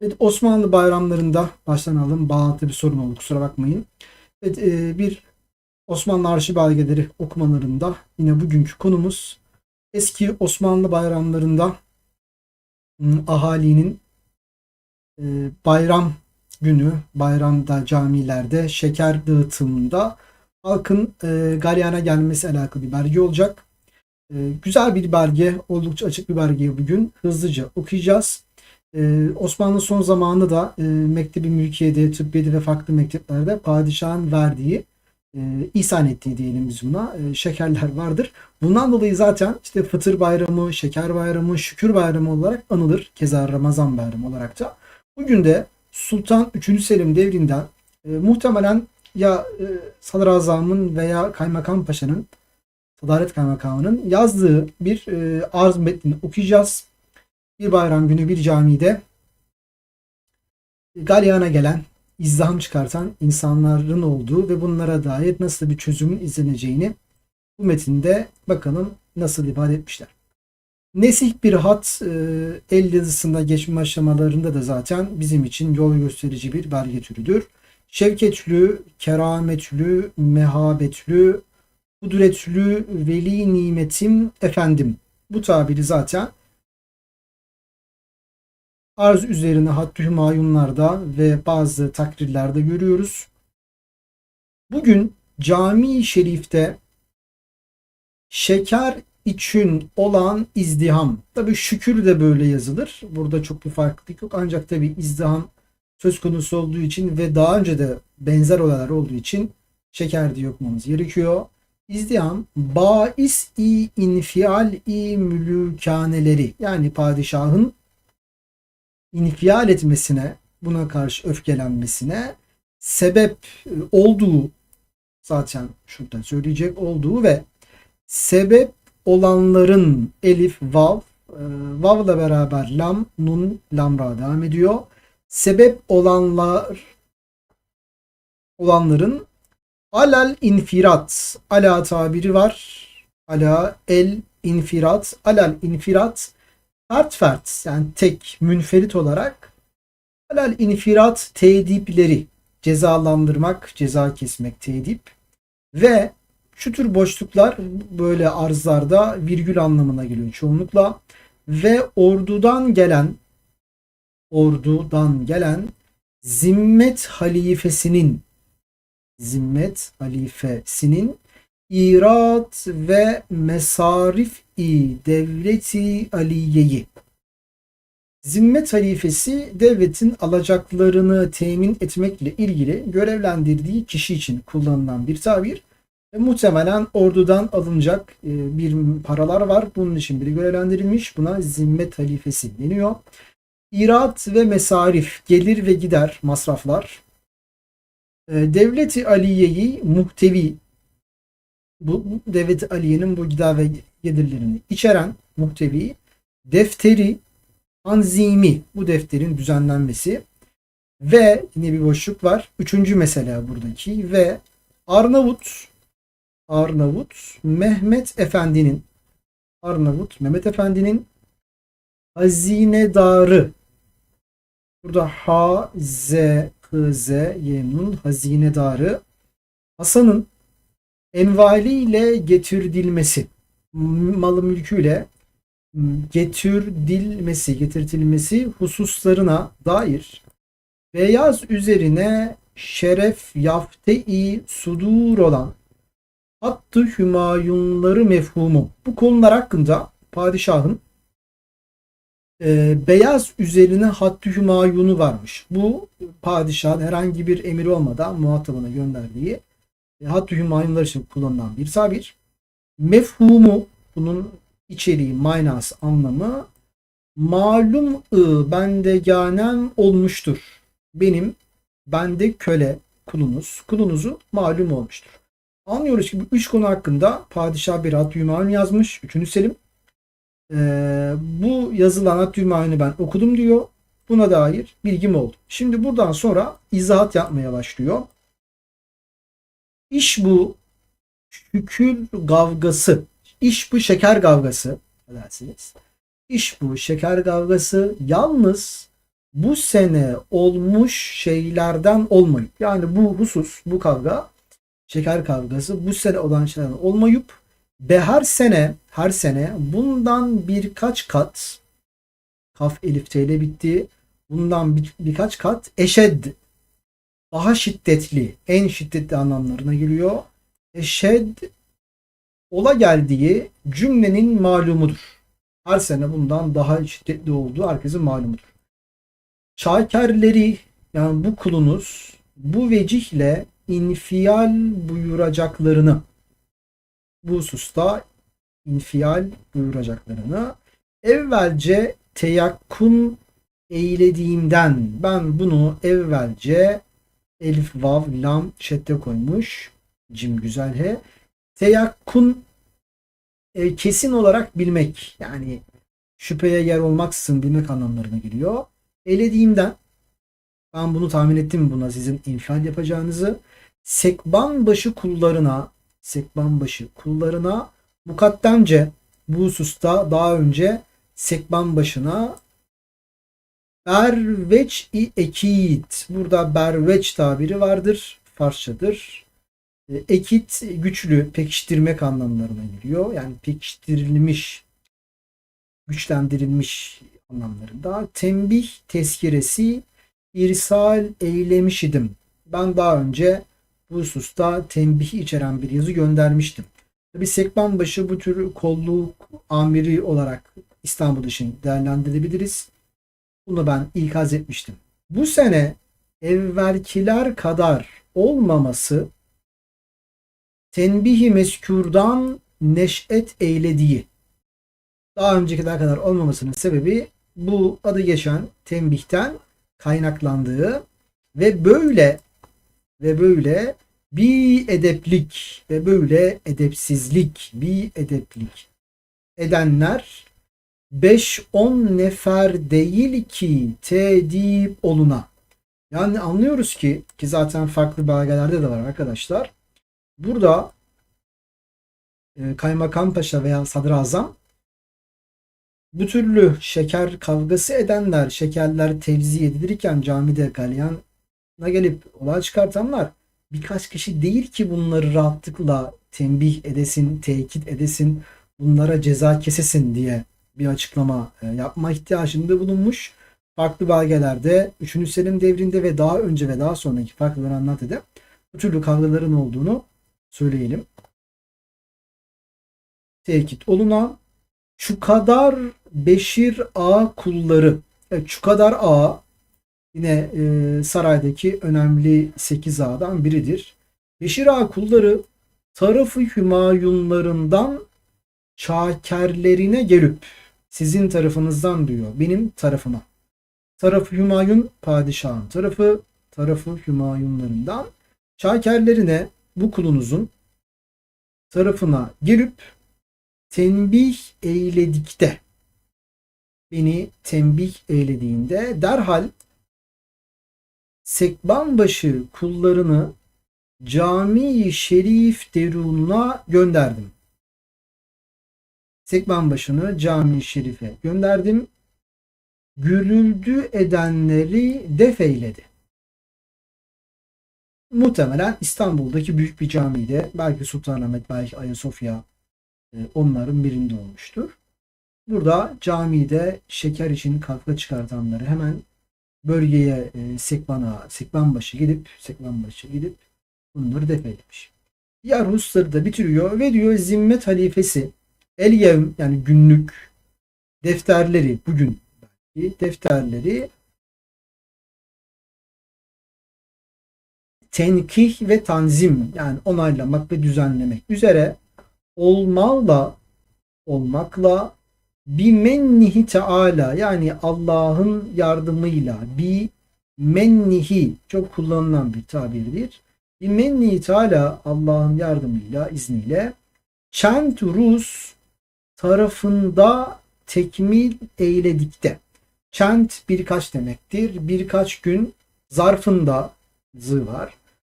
Evet, Osmanlı bayramlarında baştan alalım. Bağlantı bir sorun oldu kusura bakmayın. Evet, e, bir Osmanlı arşiv belgeleri okumalarında yine bugünkü konumuz eski Osmanlı bayramlarında ahalinin e, bayram günü bayramda camilerde şeker dağıtımında halkın e, galyana gelmesi alakalı bir belge olacak. E, güzel bir belge, oldukça açık bir belgeyi bugün hızlıca okuyacağız. Ee, Osmanlı son zamanında da e, Mektebi Mülkiye'de, Tıbbiye'de ve farklı mekteplerde padişahın verdiği, e, ihsan ettiği diyelim biz buna, e, şekerler vardır. Bundan dolayı zaten işte Fıtır Bayramı, Şeker Bayramı, Şükür Bayramı olarak anılır. Keza Ramazan Bayramı olarak da. Bugün de Sultan 3. Selim devrinden e, muhtemelen ya e, Sadrazam'ın veya Kaymakam Paşa'nın Sadaret Kaymakamı'nın yazdığı bir e, arz metnini okuyacağız bir bayram günü bir camide galyana gelen, izdiham çıkartan insanların olduğu ve bunlara dair nasıl bir çözümün izleneceğini bu metinde bakalım nasıl ifade etmişler. Nesih bir hat e, el yazısında geçme aşamalarında da zaten bizim için yol gösterici bir belge türüdür. Şevketlü, kerametlü, mehabetlü, kudretlü, veli nimetim efendim. Bu tabiri zaten arz üzerine hattü hümayunlarda ve bazı takrirlerde görüyoruz. Bugün cami-i şerifte şeker için olan izdiham. Tabi şükür de böyle yazılır. Burada çok bir farklılık yok. Ancak tabi izdiham söz konusu olduğu için ve daha önce de benzer olaylar olduğu için şeker diye okumamız gerekiyor. İzdiham bais-i infial-i mülükaneleri yani padişahın infial etmesine, buna karşı öfkelenmesine sebep e, olduğu zaten şurada söyleyecek olduğu ve sebep olanların elif, vav, e, vavla beraber lam, nun, lamra devam ediyor. Sebep olanlar olanların alal infirat, ala tabiri var. Ala el infirat, alal infirat fert fert yani tek münferit olarak halal infirat tedipleri cezalandırmak, ceza kesmek tedip ve şu tür boşluklar böyle arzlarda virgül anlamına geliyor çoğunlukla ve ordudan gelen ordudan gelen zimmet halifesinin zimmet halifesinin İrat ve Mesarif-i Devleti Aliye'yi Zimmet halifesi devletin alacaklarını temin etmekle ilgili görevlendirdiği kişi için kullanılan bir tabir. E, muhtemelen ordudan alınacak e, bir paralar var. Bunun için biri görevlendirilmiş. Buna zimmet halifesi deniyor. İrat ve mesarif, gelir ve gider masraflar. E, Devleti Aliye'yi muhtevi bu Devlet Aliye'nin bu gıda ve gelirlerini içeren muhtevi defteri anzimi bu defterin düzenlenmesi ve yine bir boşluk var. Üçüncü mesele buradaki ve Arnavut Arnavut Mehmet Efendi'nin Arnavut Mehmet Efendi'nin hazinedarı burada H Z H Z Y Nun hazinedarı Hasan'ın envaliyle getirdilmesi, malı mülküyle getirdilmesi, getirtilmesi hususlarına dair beyaz üzerine şeref yafte-i sudur olan hattı hümayunları mefhumu. Bu konular hakkında padişahın e, beyaz üzerine hattı hümayunu varmış. Bu padişahın herhangi bir emir olmadan muhatabına gönderdiği Hattü Hümayunlar için kullanılan bir tabir. Mefhumu bunun içeriği, manası, anlamı malum ı bendeganem olmuştur. Benim bende köle kulunuz, kulunuzu malum olmuştur. Anlıyoruz ki bu üç konu hakkında padişah bir Hattü Hümayun yazmış. Üçüncü Selim. Ee, bu yazılan Hattü Hümayun'u ben okudum diyor. Buna dair bilgim oldu. Şimdi buradan sonra izahat yapmaya başlıyor. İş bu. Şükür kavgası, iş bu şeker kavgası dersiniz. İş bu şeker kavgası. Yalnız bu sene olmuş şeylerden olmayıp yani bu husus bu kavga şeker kavgası bu sene olan şeylerden olmayıp ve her sene her sene bundan birkaç kat kaf elif ile bitti bundan bir, birkaç kat eşed daha şiddetli en şiddetli anlamlarına geliyor eşed ola geldiği cümlenin malumudur. Her sene bundan daha şiddetli olduğu herkesin malumudur. Şakerleri yani bu kulunuz bu vecihle infial buyuracaklarını bu hususta infial buyuracaklarını evvelce teyakkun eylediğimden ben bunu evvelce elif vav lam şedde koymuş cim güzel he teyakkun e, kesin olarak bilmek yani şüpheye yer olmaksızın bilmek anlamlarına geliyor. Elediğimden ben bunu tahmin ettim buna sizin infial yapacağınızı. Sekban başı kullarına sekban başı kullarına mukaddemce bu hususta daha önce sekban başına berveç-i ekit. Burada berveç tabiri vardır. Farsçadır. E, ekit güçlü, pekiştirmek anlamlarına geliyor. Yani pekiştirilmiş, güçlendirilmiş anlamlarında. Tembih tezkiresi irsal eylemiş idim. Ben daha önce bu hususta tembih içeren bir yazı göndermiştim. Tabi Sekban başı bu tür kolluk amiri olarak İstanbul için değerlendirebiliriz. Bunu ben ikaz etmiştim. Bu sene evvelkiler kadar olmaması tenbihi meskürdan neş'et eylediği daha öncekiler kadar olmamasının sebebi bu adı geçen tembihten kaynaklandığı ve böyle ve böyle bir edeplik ve böyle edepsizlik bir edeplik edenler 5-10 nefer değil ki tedip oluna. Yani anlıyoruz ki ki zaten farklı belgelerde de var arkadaşlar. Burada e, Kaymakam Paşa veya Sadrazam bu türlü şeker kavgası edenler, şekerler tevzi edilirken camide galyana gelip olay çıkartanlar birkaç kişi değil ki bunları rahatlıkla tembih edesin, tekit edesin, bunlara ceza kesesin diye bir açıklama e, yapma ihtiyacında bulunmuş. Farklı belgelerde 3. Selim devrinde ve daha önce ve daha sonraki farklı dönemlerde bu türlü kavgaların olduğunu söyleyelim. Tekit olunan şu kadar Beşir A kulları. Evet, şu kadar A yine e, saraydaki önemli 8 A'dan biridir. Beşir A kulları tarafı hümayunlarından çakerlerine gelip sizin tarafınızdan diyor benim tarafıma. Tarafı Hümayun padişahın tarafı tarafı Hümayunlarından çakerlerine bu kulunuzun tarafına gelip tembih eyledikte beni tembih eylediğinde derhal sekbanbaşı kullarını cami şerif derununa gönderdim. Sekbanbaşını cami şerife gönderdim. Gürüldü edenleri def eyledi. Muhtemelen İstanbul'daki büyük bir camide belki Sultanahmet, belki Ayasofya e, onların birinde olmuştur. Burada camide şeker için kavga çıkartanları hemen bölgeye e, Sekban'a, Sekbanbaşı gidip Sekbanbaşı gidip bunları def etmiş. Diğer hususları da bitiriyor ve diyor zimmet halifesi el yevm yani günlük defterleri bugün belki defterleri tenkih ve tanzim yani onaylamak ve düzenlemek üzere olmakla olmakla bir mennihi teala yani Allah'ın yardımıyla bir mennihi çok kullanılan bir tabirdir. Bir mennihi teala Allah'ın yardımıyla izniyle Çent Rus tarafında tekmil eyledikte. Çent birkaç demektir. Birkaç gün zarfında zı var.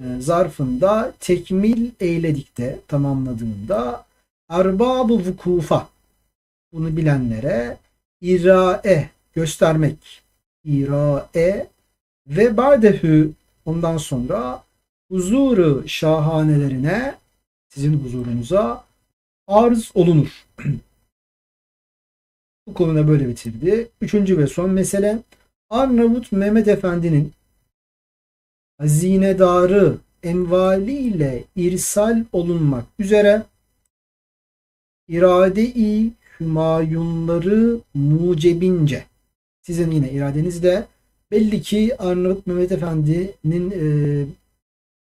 E, zarfında tekmil eyledikte tamamladığında arbab vukufa bunu bilenlere irae göstermek irae ve ba'dehü ondan sonra huzuru şahanelerine sizin huzurunuza arz olunur. Bu konuda böyle bitirdi. Üçüncü ve son mesele Arnavut Mehmet Efendi'nin hazinedarı envaliyle irsal olunmak üzere irade-i hümayunları mucebince sizin yine iradenizde belli ki Arnavut Mehmet Efendi'nin e,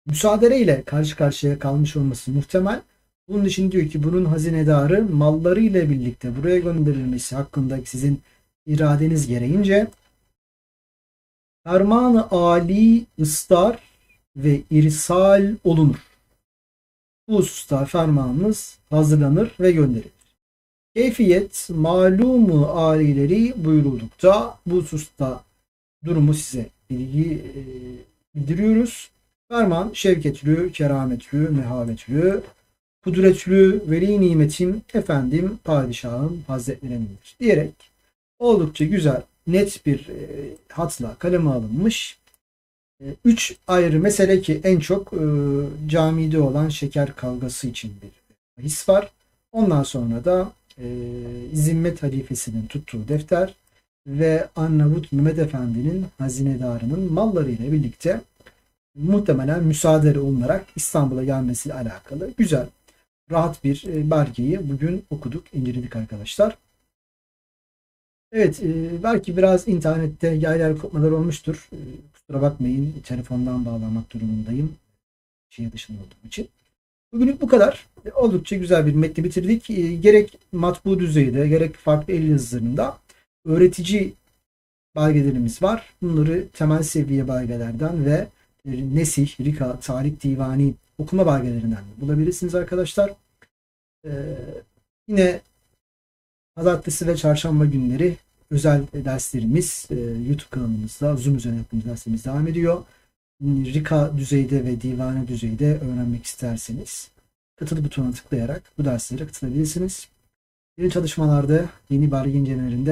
müsaadeyle karşı karşıya kalmış olması muhtemel. Bunun için diyor ki bunun hazinedarı malları ile birlikte buraya gönderilmesi hakkındaki sizin iradeniz gereğince ferman-ı Ali ıstar ve irsal olunur. Bu hususta fermanımız hazırlanır ve gönderilir. Keyfiyet malumu alileri buyuruldukta bu hususta durumu size bilgi e, bildiriyoruz. Ferman şevketlü, kerametlü, mehabetlü, kudretlü, veli nimetim, efendim, padişahım, hazretlerindir diyerek oldukça güzel, net bir e, hatla kaleme alınmış. E, üç ayrı mesele ki en çok e, camide olan şeker kavgası için bir his var. Ondan sonra da e, Zimmet halifesinin tuttuğu defter ve Arnavut Mehmet Efendi'nin hazinedarının mallarıyla birlikte muhtemelen müsaade olunarak İstanbul'a gelmesiyle alakalı güzel, rahat bir e, belgeyi bugün okuduk, inceledik arkadaşlar. Evet, e, belki biraz internette yaylar kopmalar olmuştur. E, kusura bakmayın, telefondan bağlanmak durumundayım. Şehir dışında olduğum için. Bugünlük bu kadar. Oldukça güzel bir metni bitirdik. Gerek matbu düzeyde, gerek farklı el yazılarında öğretici belgelerimiz var. Bunları temel seviye belgelerden ve Nesih, Rika, Tarih Divani okuma belgelerinden de bulabilirsiniz arkadaşlar. Ee, yine Pazartesi ve Çarşamba günleri özel derslerimiz e, YouTube kanalımızda Zoom üzerine yaptığımız derslerimiz devam ediyor. Rika düzeyde ve divane düzeyde öğrenmek isterseniz katıl butonuna tıklayarak bu derslere katılabilirsiniz. Yeni çalışmalarda, yeni belge incelemelerinde